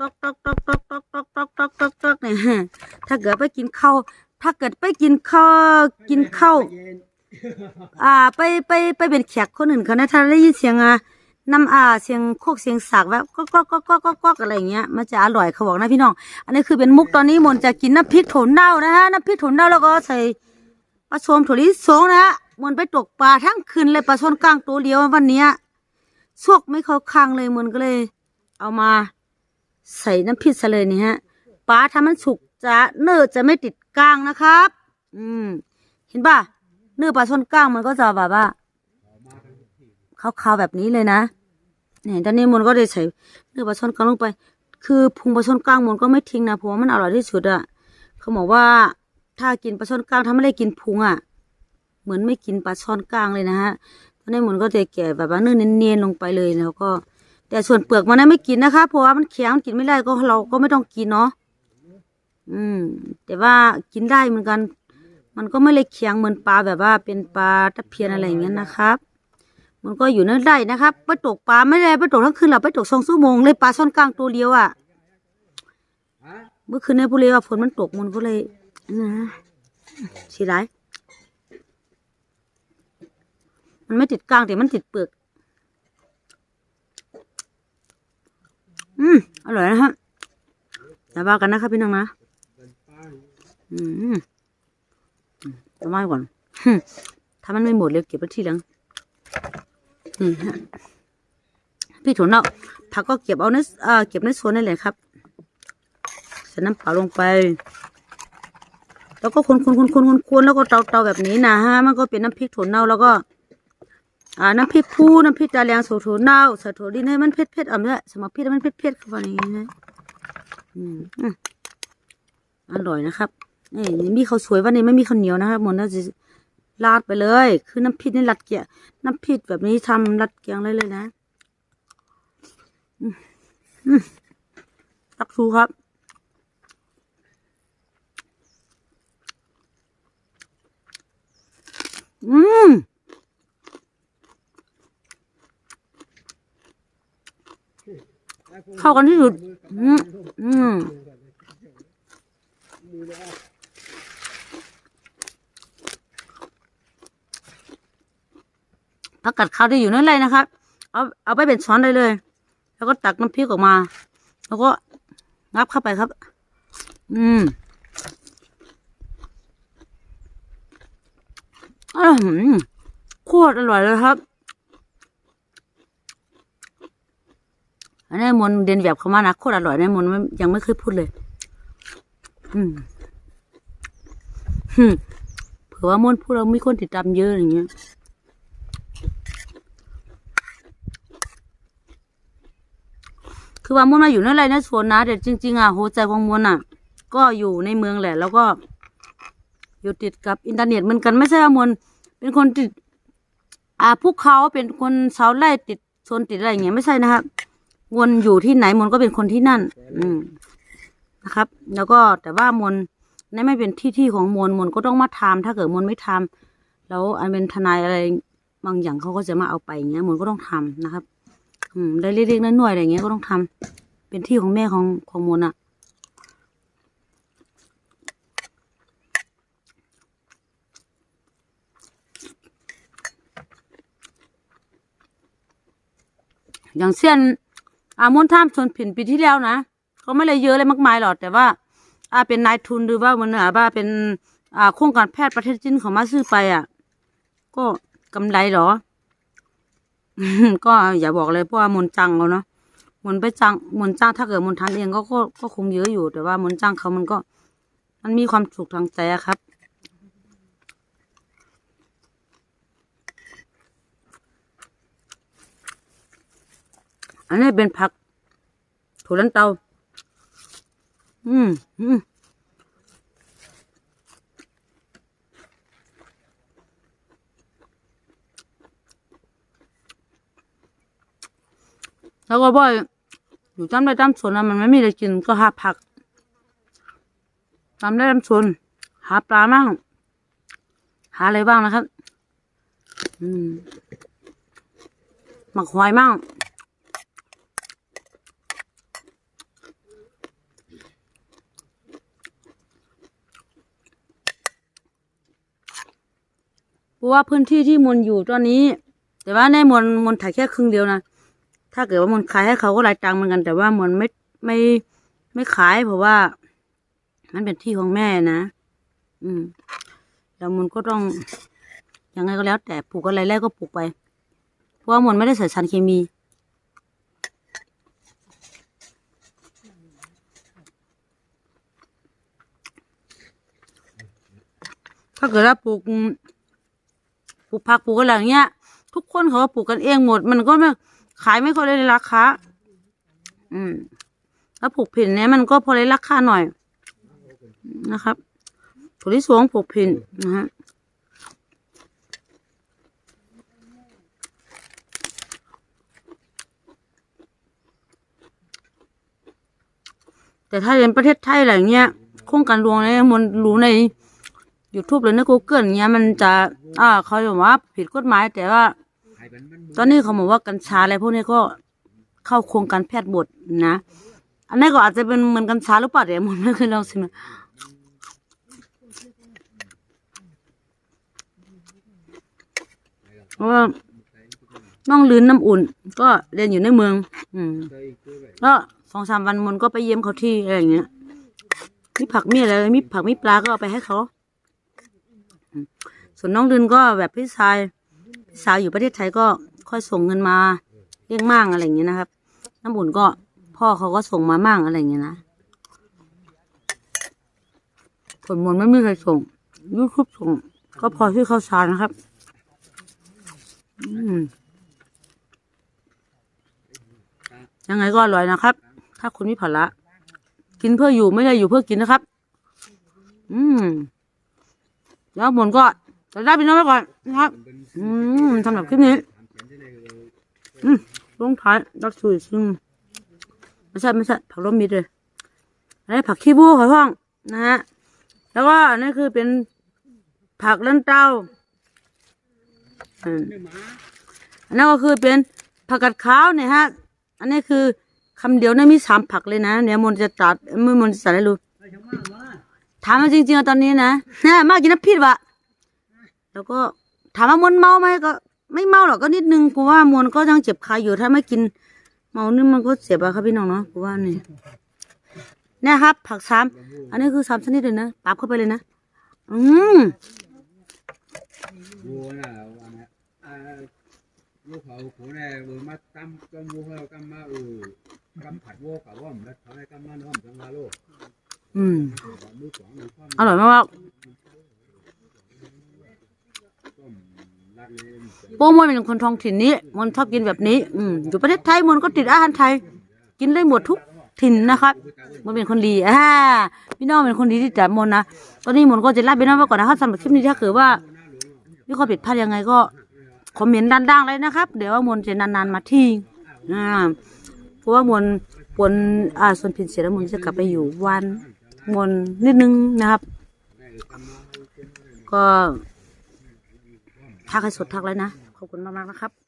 ตอกตอกตอกตอกตอกตอกตอกตอกตอกตอกเนี่ยถ้าเกิดไปกินข้าวถ้าเกิดไปกินข้าวกินข้าวอ่า ไปไปไปเป็นแขกคนอื่นเขานะถ้าได้ยินเสียงอะน้ำอ่าเสียงโคกเสียงสากแบบก็ก็ก็ก็ก็ก็อะไรอย่างเงี้ยมันจะอร่อยเขาบอกนะพี่น้อง อันนี้คือเป็นมุกตอนนี้มนจะกินน้ำพริกโถนเน่านะฮะน้ำพริกโถนเน่าแล้วก็ใส่ปลาชมถั่วลิสงนะฮะมนไปตกปลาทั้งคืนเลยปลาชนกลางตัวเดียววันเนี้ยชวกไม่เข้าคางเลยมนก็เลย เอามา ใส่น้ำพริกซะเลยนี่ฮะปลาถ้ามันสุกจะเนื้อจะไม่ติดก้างนะครับ อืม เห็นป่ะเนื้อปลาชนก้างมันก็จะแบบว่าขาวๆแบบนี้เลยนะเนี่ยตอนนี้มนต์ก็เลยใส่เนื้อปลาชนก้างลงไป คือพุงปลาชนก้างมนต์ก็ไม่ทิ้งนะเพราะว่ามันอร่อยที่สุดอะเขาบอกว่าถ้ากินปลาชนก้างถ้าไม่ได้กินพุงอะเหมือนไม่กินปลาช่อนก้างเลยนะฮะตอนนี้มนต์ก็จะแก่แบบว่าเนื้อเนียนๆลงไปเลยแล้วก็ แต่ส่วนเปลือกมันนะไม่กินนะคะ เพราะว่ามันแข็งมันกินไม่ได้ก็เราก็ไม่ต้องกินเนาะอืม แต่ว่ากินได้เหมือนกัน มันก็ไม่เลยแข็งเหมือนปลาแบบว่าเป็นปลาตะเพียนอะไรอย่างเงี้ยนะครับ มันก็อยู่นั่นได้นะครับไปตกปลาไม่ได้ไปตกทั้งคืนหรอกไปตกสองชั่วโมงเลยปลาซ่อนกลางตัวเดียวอะ่ะเมื่อคืนในบุรีว่าฝนมันตกมันก็เลยนะสีไรมันไม่ติดกลางแต่มันติดเปลือก อืมอร่อยนะฮะอย่าว่ากันนะครับพี่น้องนะอืมจะไม่ก่อนถ้ามันไม่หมดเลยเก็บไว้ทีหลังนี่ฮะพี่ถุนเอาผักก็เก็บเอาในเอ่อเก็บในโซนนั่นแหละครับใส่น้ำเปล่าลงไป แล้วก็คนคนคนคนคนคนแล้วก็เตาเตาแบบนี้นะฮะมันก็เป็นน้ำพริกถั่วเน่าแล้วก็ อ่าน้ำพริกพูน้ำพริกตาแรงโสถั่วเน่าใส่ถั่วดินให้มันเผ็ดเผ็ดอะไม่ใช่สมมติพริกให้มันเผ็ดเผ็ดเข้าไปอย่างนี้นะอืมอร่อยนะครับนี่มีข้าวสวยวันนี้ไม่มีข้าวเหนียวนะครับหมดน่าจะราดไปเลย คือน้ำพริกนี่รัดเกียน้ำพริกแบบนี้ทำรัดเกียงเลยเลยนะตักซูครับอืม เข้ากันที่สุด อืมอืมผักกัดขาวที่อยู่นั่นเลยนะครับ เอาเอาไปเป็นช้อนได้เลย แล้วก็ตักน้ำพริกออกมา แล้วก็งับเข้าไปครับ อืมอื้อหือโคตรอร่อยเลยครับ อันนี้มนเรียนแบบเขามานะโคตรอร่อยนะมนยังไม่เคยพูดเลย อืมเผื่อว่ามนพูดเรามีคนติดตามเยอะอย่างเงี้ยคือว่ามนมาอยู่นั่นไรนะสวนนะแต่จริงๆอะหัวใจของมนอะ ก็อยู่ในเมืองแหละ แล้วก็ อยู่ติดกับอินเทอร์เน็ตเหมือนกันไม่ใช่ว่ามนเป็นคนติด อ่าพวกเขาเป็นคนชาวไร่ติดชนติดอะไรอย่างเงี้ยไม่ใช่นะครับ มนอยู่ที่ไหนมนก็เป็นคนที่นั่น อืมนะครับ แล้วก็แต่ว่ามนนั่นไม่เป็นที่ที่ของมนมนก็ต้องมาทำถ้าเกิดมนไม่ทำแล้วอันเป็นทนายอะไรบางอย่างเขาก็จะมาเอาไปอย่างเงี้ยมนก็ต้องทำนะครับ อืมได้เล็กๆน้อยๆอะไรอย่างเงี้ยก็ต้องทำเป็นที่ของแม่ของของมนอะอย่างเช่น อามนท่ามชนผินปีที่แล้วนะก็ไม่เลยเยอะเลยมากมายหรอกแต่ว่าอาเป็นนายทุนหรือว่ามันอาว่าเป็นอ่าโครงการแพทย์ประเทศจีนเขามาซื้อไปอะ ก็กำไรหรอ ก็อย่าบอกเลยเพราะว่ามนจังเขาเนาะมนไปจ้างมนจ้างถ้าเกิดมนทำเองก็ก็ก็คงเยอะอยู่แต่ว่ามนจ้างเขามันก็ มันมีความสุขทางใจครับ อันนี้เป็นผักถั่วลันเตา อืมอืมแล้วก็บ่อยอยู่ตามไร่ตามสวนนะมันไม่มีอะไรกินก็หาผักตามไร่ตามสวนหาปลามั่งหาอะไรบ้างนะครับ อืมหมักหอยมั่ง ราะว่าพื้นที่ที่มนอยู่ตอนนี้ แต่ว่าในมนมนถ่ายแค่ครึ่งเดียวนะถ้าเกิดว่ามนขายให้เขาก็รายตังค์เหมือนกัน แต่ว่ามนไม่ไม่ไม่ขายเพราะว่า มันเป็นที่ของแม่นะอืมแล้วมนก็ต้องยังไงก็แล้ว แต่ปลูกอะไรแรกก็ปลูกไป เพราะว่ามนไม่ได้ใส่สารเคมีถ้าเกิดว่าปลูก ปลูกผักปลูกอะไรอย่างเงี้ย ทุกคนเขาก็ปลูกกันเองหมด มันก็ไม่ขายไม่ค่อยได้ราคาอืมแล้วปลูกผินเนี่ยมันก็พอได้ราคาหน่อยนะครับถั่วลิสงปลูกผินนะฮะแต่ถ้าเป็นประเทศไทยอะไรเงี้ยโครงการรวงเนี่ยมันรู้ใน YouTube หรือใน Google เงี้ยมันจะอ่าเขาบอกว่าผิดกฎหมายแต่ว่า ตอนนี้เขาบอกว่ากัญชาอะไรพวกนี้ก็เข้าโครงการแพทย์บทนะ อันนี้ก็อาจจะเป็นเหมือนกัญชาหรือเปล่าเดี๋ยวมันไม่เคยลองชิมนะเพราะว่าน้องลื้นน้ำอุ่น ก็เรียนอยู่ในเมือง อืมก็สองสามวันมันก็ไปเยี่ยมเขาที่อะไรอย่างเงี้ยมีผักมีอะไรมีผักมีปลาก็เอาไปให้เขา ส่วนน้องดินก็แบบพี่ชายพี่สาวอยู่ประเทศไทยก็ค่อยส่งเงินมาเลี้ยงมั่งอะไรอย่างเงี้ยนะครับ น้ำบุญก็พ่อเขาก็ส่งมามั่งอะไรอย่างเงี้ยนะผลมนไม่มีใครส่งยูทูบส่ง ก็พอที่เขาวสารนะครับ ยังไงก็อร่อยนะครับ ถ้าคุณมีภาระกินเพื่ออยู่ไม่ได้อยู่เพื่อกินนะครับ อืม แล้วหมนก็จะได้เป็นน้องไว้ก่อนนะครับ อืมสำหรับคลิปนี้ อืมลงท้ายรักสุยซึ่งไม่ใช่ไม่ใช่ผักร่มมิดเลยอันนี้ผักขี้บูขอท่องนะฮะ แล้วก็อันนี้คือเป็นผักลันเต้าอันนั้นก็คือเป็นผักกัดขาวเนี่ยฮะ อันนี้คือคำเดียวเนี่มีสามผักเลยนะเดี๋ยมนจะตัดมือมนจะตัดให้ดู ถามมาจริงๆตอนนี้นะนมากกินน้ำพริกวะแล้วก็ถามว่ามวนเมาไหมก็ ไม่เมาหรอกก็นิดนึงกูว่ามวนก็ยังเจ็บคาอยู่ถ้าไม่กิน เมานี่มันก็เจ็บอะครับพี่น้องเนาะกูว่านี่นี่ยครับ ผักสามอันนี้คือสามชนิดเลยนะปาบเข้าไปเลยนะอืมลูกเขาโขเนี่ยเออมาตำก็วัวเขากำมาเออกำผัดวัวกับว่ามันเขาได้กำมาน้อมจังหวะโลก อืม อร่อยมากโป้มนเป็นคนท้องถิ่นนี้มนชอบกินแบบนี้ อืม อยู่ประเทศไทยมนก็ติดอาหารไทย กินได้หมดทุกถิ่นนะครับมนเป็นคนดีอ่าพี่น้องเป็นคนดีที่แต่มนนะ ตอนนี้มนก็จะลาไปน้องไว้ก่อนนะครับสำหรับคลิปนี้ถ้าเกิดว่ามีข้อผิดพลาดยังไงก็คอมเมนต์ด้านๆเลยนะครับ เดี๋ยวว่ามนจะนานๆมาที่อ่าเพราะว่ามนปนอ่าส่วนผิดเสร็จแล้วมนจะกลับไปอยู่วัน มนนิดนึงนะครับ ก็ทักให้สดทักแล้วนะ ขอบคุณมากๆนะครับ